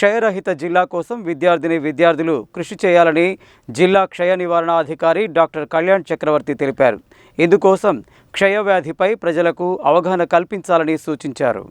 క్షయరహిత జిల్లా కోసం విద్యార్థిని విద్యార్థులు కృషి చేయాలని జిల్లా క్షయ నివారణ అధికారి డాక్టర్ కళ్యాణ్ చక్రవర్తి తెలిపారు. ఇందుకోసం క్షయవ్యాధిపై ప్రజలకు అవగాహన కల్పించాలని సూచించారు.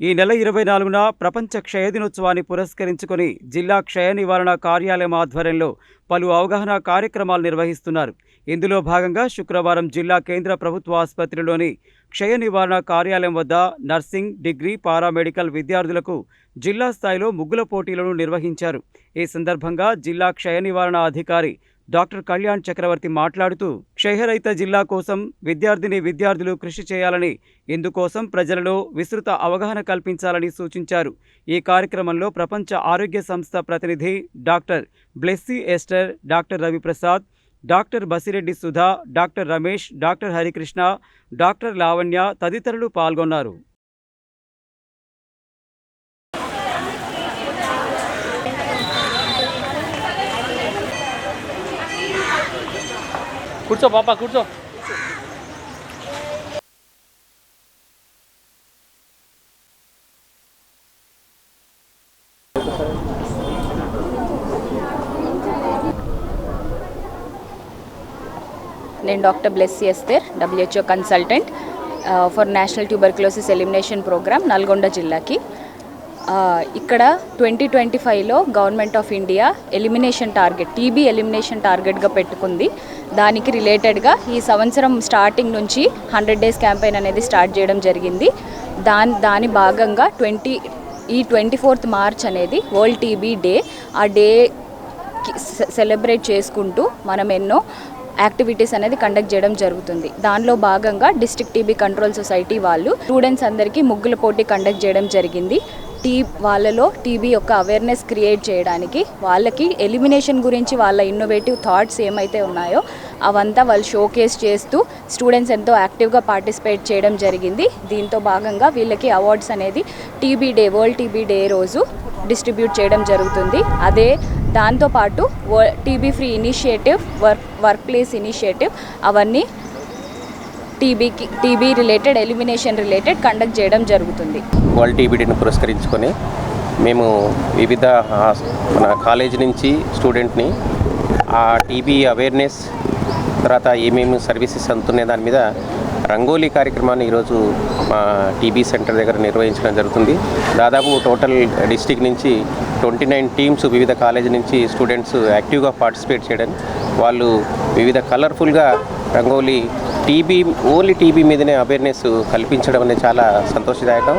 ఈ నెల ఇరవై నాలుగున ప్రపంచ క్షయ దినోత్సవాన్ని పురస్కరించుకొని జిల్లా క్షయ నివారణ కార్యాలయం ఆధ్వర్యంలో పలు అవగాహన కార్యక్రమాలు నిర్వహిస్తున్నారు. ఇందులో భాగంగా శుక్రవారం జిల్లా కేంద్ర ప్రభుత్వ ఆసుపత్రిలోని క్షయ నివారణ కార్యాలయం వద్ద నర్సింగ్ డిగ్రీ పారామెడికల్ విద్యార్థులకు జిల్లా స్థాయిలో ముగ్గుల పోటీలను నిర్వహించారు. ఈ సందర్భంగా జిల్లా క్షయ నివారణ అధికారి డాక్టర్ కళ్యాణ్ చక్రవర్తి మాట్లాడుతూ క్షయరహిత జిల్లా కోసం విద్యార్థిని విద్యార్థులు కృషి చేయాలని ఇందుకోసం ప్రజలలో విస్తృత అవగాహన కల్పించాలని సూచించారు. ఈ కార్యక్రమంలో ప్రపంచ ఆరోగ్య సంస్థ ప్రతినిధి doctor Blessy Esther doctor Raviprasad doctor Basireddy Sudha doctor Ramesh doctor Harikrishna doctor Lavanya తదితరులు పాల్గొన్నారు. కూర్చో పాప కూర్చో. నేను doctor Blessy Esther WHO consultant for national tuberculosis elimination programme Nalgonda జిల్లాకి. ఇక్కడ ట్వంటీ ట్వంటీ ఫైవ్లో government of India elimination target TB elimination టార్గెట్గా పెట్టుకుంది. దానికి రిలేటెడ్గా ఈ సంవత్సరం స్టార్టింగ్ నుంచి హండ్రెడ్ డేస్ క్యాంపెయిన్ అనేది స్టార్ట్ చేయడం జరిగింది. దాని దాని భాగంగా ట్వంటీ ఈ ట్వంటీ ఫోర్త్ మార్చ్ అనేది వరల్డ్ టీబీ డే. ఆ డే సెలబ్రేట్ చేసుకుంటూ మనం ఎన్నో యాక్టివిటీస్ అనేది కండక్ట్ చేయడం జరుగుతుంది. దానిలో భాగంగా డిస్ట్రిక్ట్ టీబీ కంట్రోల్ సొసైటీ వాళ్ళు స్టూడెంట్స్ అందరికీ ముగ్గుల పోటీ కండక్ట్ చేయడం జరిగింది. టీ వాళ్ళలో టీబీ యొక్క అవేర్నెస్ క్రియేట్ చేయడానికి వాళ్ళకి ఎలిమినేషన్ గురించి వాళ్ళ ఇన్నోవేటివ్ థాట్స్ ఏమైతే ఉన్నాయో అవంతా వాళ్ళు షోకేస్ చేస్తూ స్టూడెంట్స్ ఎంతో యాక్టివ్గా పార్టిసిపేట్ చేయడం జరిగింది. దీంతో భాగంగా వీళ్ళకి అవార్డ్స్ అనేది TB day world TB day రోజు డిస్ట్రిబ్యూట్ చేయడం జరుగుతుంది. అదే దాంతోపాటు TB free initiative work work place initiative అవన్నీ టీబీకి TB related elimination related conduct చేయడం జరుగుతుంది. వరల్డ్ టీబీడీని పురస్కరించుకొని మేము వివిధ మన కాలేజ్ నుంచి స్టూడెంట్ని ఆ టీబీ అవేర్నెస్ తర్వాత ఏమేమి సర్వీసెస్ అందుతున్నాయి దాని మీద రంగోలీ కార్యక్రమాన్ని ఈరోజు మా టీబీ సెంటర్ దగ్గర నిర్వహించడం జరుగుతుంది. దాదాపు టోటల్ డిస్టిక్ నుంచి ట్వంటీ నైన్ టీమ్స్ వివిధ కాలేజ్ నుంచి స్టూడెంట్స్ యాక్టివ్గా పార్టిసిపేట్ చేయడం వాళ్ళు వివిధ కలర్ఫుల్గా రంగోలీ టీబీ ఓన్లీ టీబీ మీదనే అవేర్నెస్ కల్పించడం అనేది చాలా సంతోషదాయకం.